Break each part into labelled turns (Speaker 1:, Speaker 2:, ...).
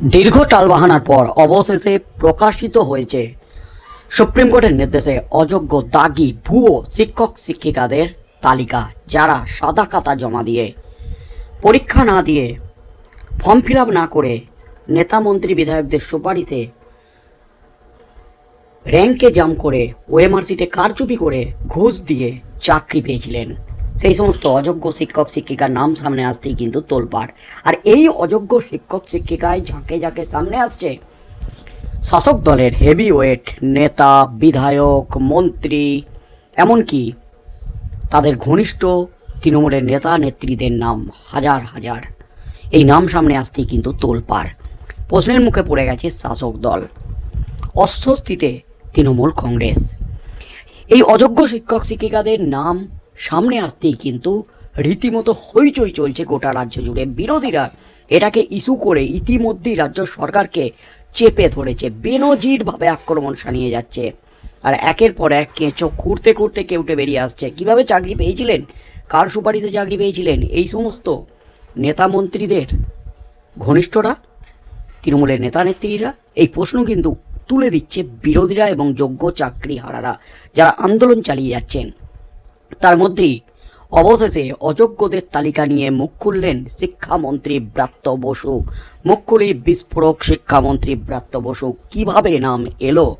Speaker 1: দীর্ঘ টালবাহানার পর অবশেষে প্রকাশিত হয়েছে। সুপ্রিম কোর্টের নির্দেশে অযোগ্য দাগি ভুয়ো শিক্ষক শিক্ষিকাদের তালিকা, যারা সাদা খাতা জমা দিয়ে পরীক্ষা না দিয়ে ফর্ম ফিল না করে নেতা মন্ত্রী বিধায়কদের সুপারিশে র্যাঙ্কে জাম করে ওএমআর সিটে কারচুপি করে ঘুষ দিয়ে চাকরি পেয়েছিলেন। সেই সমস্ত অযোগ্য শিক্ষক, শিক্ষিকার নাম সামনে আসতেই কিন্তু তোলপাড়। আর এই অযোগ্য শিক্ষক শিক্ষিকায় ঝাঁকে ঝাঁকে সামনে আসছে। শাসক দলের হেভি ওয়েট নেতা, বিধায়ক, মন্ত্রী, এমনকি তাদের ঘনিষ্ঠ তৃণমূলের নেতা, নেত্রীদের নাম হাজার হাজার। এই নাম সামনে আসতেই কিন্তু তোলপাড়। প্রশ্নের মুখে পড়ে গেছে শাসক দল। অস্বস্তিতে তৃণমূল কংগ্রেস। এই অযোগ্য শিক্ষক, শিক্ষিকাদের নাম সামনে আসতেই কিন্তু রীতিমতো হইচই চলছে গোটা রাজ্য জুড়ে। বিরোধীরা এটাকে ইস্যু করে ইতিমধ্যেই রাজ্য সরকারকে চেপে ধরেছে, বেনজিরভাবে আক্রমণ সানিয়ে যাচ্ছে। আর একের পর এক কেঁচো খুঁড়তে খুঁড়তে কেউটে বেরিয়ে আসছে। কীভাবে চাকরি পেয়েছিলেন? কার সুপারিশে চাকরি পেয়েছিলেন? এই সমস্ত নেতা মন্ত্রীদের? ঘনিষ্ঠরা? তৃণমূলের নেতা নেত্রীরা? এই প্রশ্ন কিন্তু তুলে দিচ্ছে বিরোধীরা এবং যোগ্য চাকরি হারারা যারা আন্দোলন চালিয়ে যাচ্ছেন। তার মধ্যেই অবশেষে অযোগ্যদের তালিকা নিয়ে মুখ খুললেন শিক্ষামন্ত্রী ব্রাত্য বসু। মুখ খুলে বিস্ফোরক শিক্ষামন্ত্রী ব্রাত্য বসু কীভাবে নাম এলো?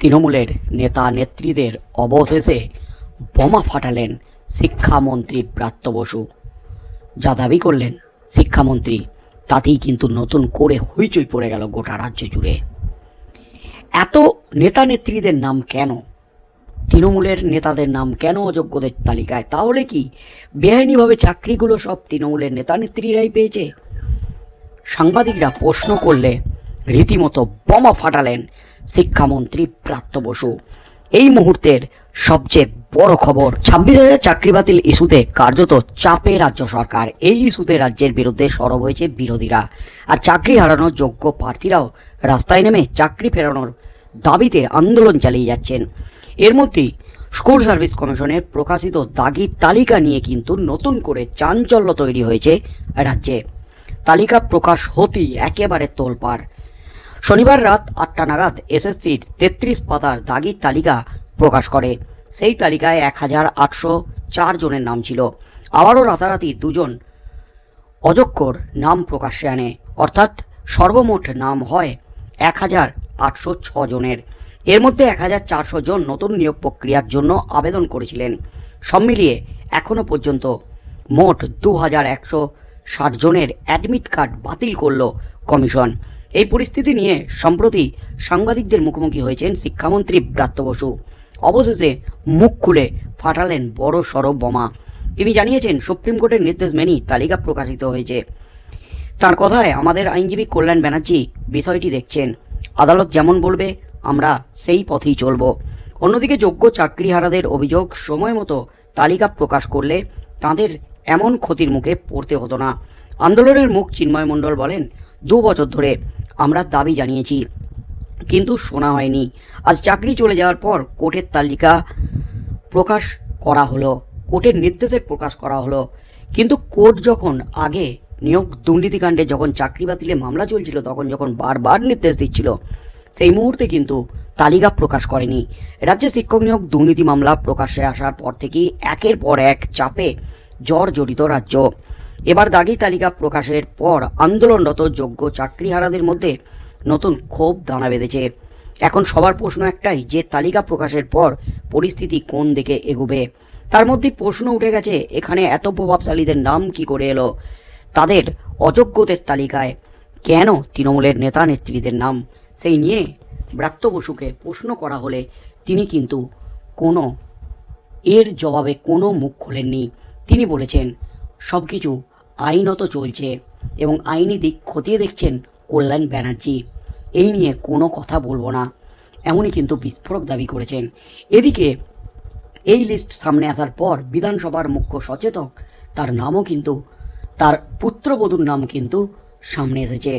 Speaker 1: তৃণমূলের নেতা নেত্রীদের অবশেষে বোমা ফাটালেন শিক্ষামন্ত্রী ব্রাত্য বসু। যা দাবি করলেন শিক্ষামন্ত্রী, তাতেই কিন্তু নতুন করে হইচই পড়ে গেল গোটা রাজ্য জুড়ে। এত নেতা নেত্রীদের নাম কেন? তৃণমূলের নেতাদের নাম কেন অযোগ্যদের তালিকায়? তাহলে কি? বেআইনিভাবে চাকরিগুলো সব তৃণমূলের নেতা নেত্রীরাই পেয়েছে? সাংবাদিকরা প্রশ্ন করলে রীতিমতো বোমা ফাটালেন শিক্ষামন্ত্রী প্রাত্য বসু। এই মুহূর্তের সবচেয়ে বড় খবর, ছাব্বিশ হাজার চাকরি বাতিল ইস্যুতে কার্যত চাপে রাজ্য সরকার। এই ইস্যুতে রাজ্যের বিরুদ্ধে সরব হয়েছে বিরোধীরা। আর চাকরি হারানোর যোগ্য প্রার্থীরাও রাস্তায় নেমে চাকরি ফেরানোর দাবিতে আন্দোলন চালিয়ে যাচ্ছেন। এর মধ্যেই স্কুল সার্ভিস কমিশনের প্রকাশিত দাগির তালিকা নিয়ে কিন্তু নতুন করে চাঞ্চল্য তৈরি হয়েছে রাজ্যে। তালিকা প্রকাশ হতেই একেবারে তোলপাড়। শনিবার রাত আটটা নাগাদ এসএসসির তেত্রিশ পাতার দাগির তালিকা প্রকাশ করে। সেই তালিকায় এক হাজার আটশো চার জনের নাম ছিল। আবারও রাতারাতি দুজন অযোগ্যর নাম প্রকাশ্যে আনে। অর্থাৎ সর্বমোট নাম হয় এক হাজার আটশো জনের। এর মধ্যে এক হাজার চারশো জন নতুন নিয়োগ প্রক্রিয়ার জন্য আবেদন করেছিলেন। সব মিলিয়ে এখনও পর্যন্ত মোট দু হাজার একশো ষাট জনের অ্যাডমিট কার্ড বাতিল করল কমিশন। এই পরিস্থিতি নিয়ে সম্প্রতি সাংবাদিকদের মুখোমুখি হয়েছেন শিক্ষামন্ত্রী ব্রাত্য বসু। অবশেষে মুখ খুলে ফাটালেন বড় সড়ক বোমা। তিনি জানিয়েছেন, সুপ্রিম কোর্টের নির্দেশ মেনেই তালিকা প্রকাশিত হয়েছে। তার কথায় আমাদের আইনজীবী কল্যাণ ব্যানার্জি বিষয়টি দেখছেন। আদালত যেমন বলবে, আমরা সেই পথেই চলব। অন্যদিকে যোগ্য চাকরিহারাদের অভিযোগ, সময় মতো তালিকা প্রকাশ করলে তাদের এমন ক্ষতির মুখে পড়তে হতো না। আন্দোলনের মুখ চিন্ময় মণ্ডল বলেন, দু বছর ধরে আমরা দাবি জানিয়েছি, কিন্তু শোনা হয়নি। আজ চাকরি চলে যাওয়ার পর কোর্টের তালিকা প্রকাশ করা হলো, কোর্টের নির্দেশে প্রকাশ করা হলো। কিন্তু কোর্ট যখন আগে নিয়োগ দুর্নীতিকাণ্ডে যখন চাকরি বাতিলে মামলা চলছিল, তখন যখন বারবার নির্দেশ দিচ্ছিল, সেই মুহূর্তে কিন্তু তালিকা প্রকাশ করেনি। রাজ্যে শিক্ষক নিয়োগ দুর্নীতি মামলা প্রকাশ্যে আসার পর থেকেই একের পর এক চাপে জ্বর জড়িত রাজ্য। এবার দাগি তালিকা প্রকাশের পর আন্দোলনরত যোগ্য চাকরিহারাদের মধ্যে নতুন ক্ষোভ দানা বেঁধেছে। এখন সবার প্রশ্ন একটাই, যে তালিকা প্রকাশের পর পরিস্থিতি কোন দিকে এগোবে? তার মধ্যে প্রশ্ন উঠে গেছে, এখানে এত প্রভাবশালীদের নাম কি করে এলো? তাদের অযোগ্যদের তালিকায়। কেন তৃণমূলের নেতা নেত্রীদের নাম? সেই নিয়ে ব্রাত্য বসুকে প্রশ্ন করা হলে তিনি কিন্তু কোনো, এর জবাবে কোনো মুখ খোলেননি। তিনি বলেছেন সব কিছু আইনত চলছে এবং আইনি দিক খতিয়ে দেখছেন কল্যাণ ব্যানার্জি। এই নিয়ে কোনো কথা বলব না। এমনই কিন্তু বিস্ফোরক দাবি করেছেন। এদিকে এই লিস্ট সামনে আসার পর বিধানসভার মুখ্য সচেতক তার নামও কিন্তু তার পুত্রবধূর নাম কিন্তু সামনে এসেছে।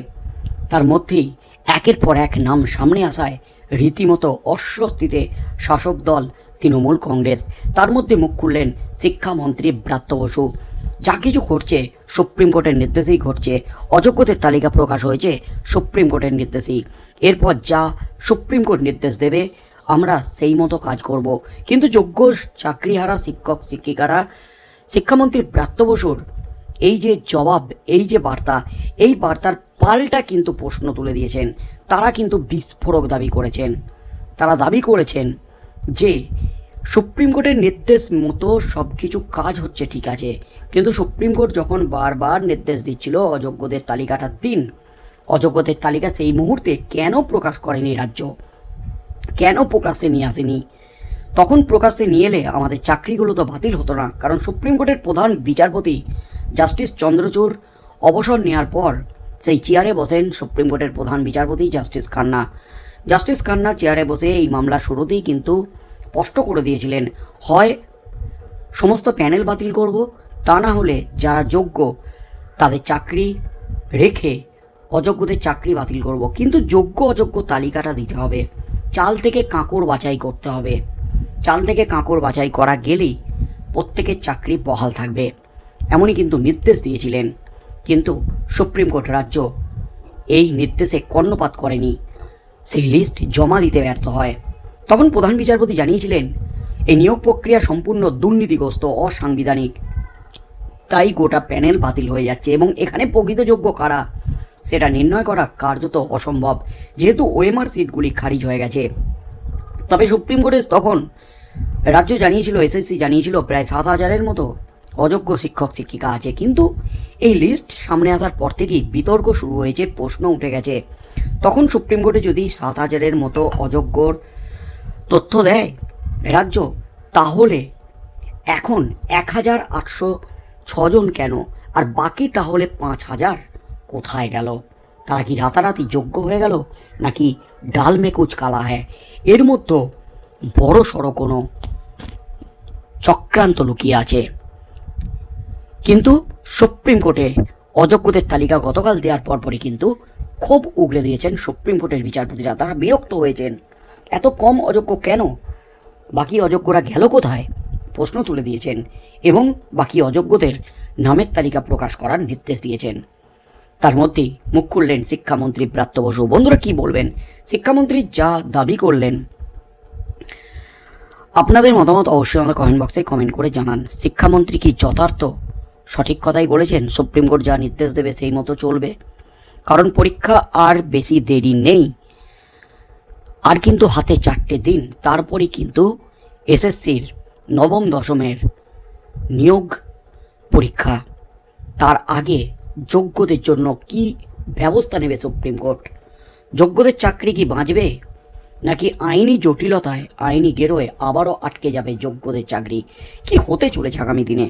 Speaker 1: তার মধ্যেই একের পর এক নাম সামনে আসায় রীতিমতো অস্বস্তিতে শাসক দল তৃণমূল কংগ্রেস। তার মধ্যে মুখ খুললেন শিক্ষামন্ত্রী ব্রাত্য বসু। যা কিছু ঘটছে, সুপ্রিম কোর্টের নির্দেশেই ঘটছে। অযোগ্যদের তালিকা প্রকাশ হয়েছে, সুপ্রিম কোর্টের নির্দেশেই। এরপর যা সুপ্রিম কোর্ট নির্দেশ দেবে, আমরা সেই মতো কাজ করব। কিন্তু যোগ্য চাকরিহারা, শিক্ষক, শিক্ষিকারা, শিক্ষামন্ত্রী ব্রাত্য বসুর এই যে জবাব, এই যে বার্তা, এই বার্তার পাল্টা কিন্তু প্রশ্ন তুলে দিয়েছেন। তারা কিন্তু বিস্ফোরক দাবি করেছেন। তারা দাবি করেছেন যে, সুপ্রিম কোর্টের নির্দেশ মতো সব কিছু কাজ হচ্ছে ঠিক আছে। কিন্তু সুপ্রিম কোর্ট যখন বারবার নির্দেশ দিচ্ছিল অযোগ্যদের তালিকাটার দিন, অযোগ্যদের তালিকা সেই মুহূর্তে কেন প্রকাশ করেনি রাজ্য? কেন প্রকাশ্যে নিয়ে আসেনি? তখন প্রকাশ্যে নিয়ে এলে আমাদের চাকরিগুলো তো বাতিল হতো না। কারণ সুপ্রিম কোর্টের প্রধান বিচারপতি জাস্টিস চন্দ্রচূড় অবসর নেওয়ার পর সেই চেয়ারে বসেন সুপ্রিম কোর্টের প্রধান বিচারপতি জাস্টিস খান্না। জাস্টিস খান্না চেয়ারে বসে এই মামলা শুরুতেই কিন্তু স্পষ্ট করে দিয়েছিলেন, হয়, সমস্ত প্যানেল বাতিল করব, তা না হলে যারা যোগ্য তাদের চাকরি রেখে অযোগ্যদের চাকরি বাতিল করব। কিন্তু যোগ্য অযোগ্য তালিকাটা দিতে হবে। চাল থেকে কাঁকড় বাছাই করতে হবে। চাল থেকে কাঁকড় বাছাই করা গেলেই প্রত্যেকের চাকরি বহাল থাকবে। এমনই কিন্তু নির্দেশ দিয়েছিলেন। কিন্তু সুপ্রিম কোর্ট রাজ্য এই নির্দেশে কর্ণপাত করেনি। সেই লিস্ট জমা দিতে ব্যর্থ হয়। তখন প্রধান বিচারপতি জানিয়েছিলেন, এই নিয়োগ প্রক্রিয়া সম্পূর্ণ দুর্নীতিগ্রস্ত, অসাংবিধানিক। তাই গোটা প্যানেল বাতিল হয়ে যাচ্ছে এবং এখানে প্রকৃত যোগ্য কারা, সেটা নির্ণয় করা কার্যত অসম্ভব। যেহেতু ওএমআর সিটগুলি খারিজ হয়ে গেছে। তবে সুপ্রিম কোর্টে তখন রাজ্য জানিয়েছিল, এসএসসি জানিয়েছিল, প্রায় সাত হাজারের মতো অযোগ্য শিক্ষক শিক্ষিকা আছে, কিন্তু এই লিস্ট সামনে আসার পর থেকেই বিতর্ক শুরু হয়েছে, প্রশ্ন উঠে গেছে। তখন সুপ্রিম কোর্টে যদি সাত হাজারের মতো অযোগ্যর তথ্য দেয় রাজ্য, তাহলে এখন এক হাজার আটশো ছজন কেন? আর বাকি তাহলে পাঁচ হাজার কোথায় গেল? তারা কি রাতারাতি যোগ্য হয়ে গেল? নাকি ডাল মে কুচ কালা হ্যায়? এর মধ্যে বড় সড়ো কোনো চক্রান্ত লুকিয়ে আছে। কিন্তু সুপ্রিম কোর্টে অযোগ্যদের তালিকা গতকাল দেওয়ার পরপরই কিন্তু খুব উগড়ে দিয়েছেন সুপ্রিম কোর্টের বিচারপতিরা। তারা বিরক্ত হয়েছেন। এত কম অযোগ্য কেন? বাকি অযোগ্যরা গেল কোথায়? প্রশ্ন তুলে দিয়েছেন এবং বাকি অযোগ্যদের নামের তালিকা প্রকাশ করার নির্দেশ দিয়েছেন। তার মধ্যেই মুখ খুললেন শিক্ষামন্ত্রী ব্রাত্য বসু। বন্ধুরা, কি বলবেন? শিক্ষামন্ত্রী যা দাবি করলেন। আপনাদের মতামত অবশ্যই আমাদের কমেন্ট বক্সে কমেন্ট করে জানান। শিক্ষামন্ত্রী কি যথার্থ সঠিক কথাই বলেছেন। সুপ্রিম কোর্ট যা নির্দেশ দেবে সেই মতো চলবে। কারণ পরীক্ষা আর বেশি দেরি নেই। আর কিন্তু হাতে চারটে দিন। তারপরেই কিন্তু এসএসসির নবম দশমের নিয়োগ পরীক্ষা। তার আগে যোগ্যদের জন্য কি ব্যবস্থা নেবে সুপ্রিম কোর্ট? যোগ্যদের চাকরি কি বাঁচবে? নাকি আইনি জটিলতায়, আইনি গেরোয় আবারও আটকে যাবে যোগ্যদের চাকরি? কি হতে চলেছে আগামী দিনে?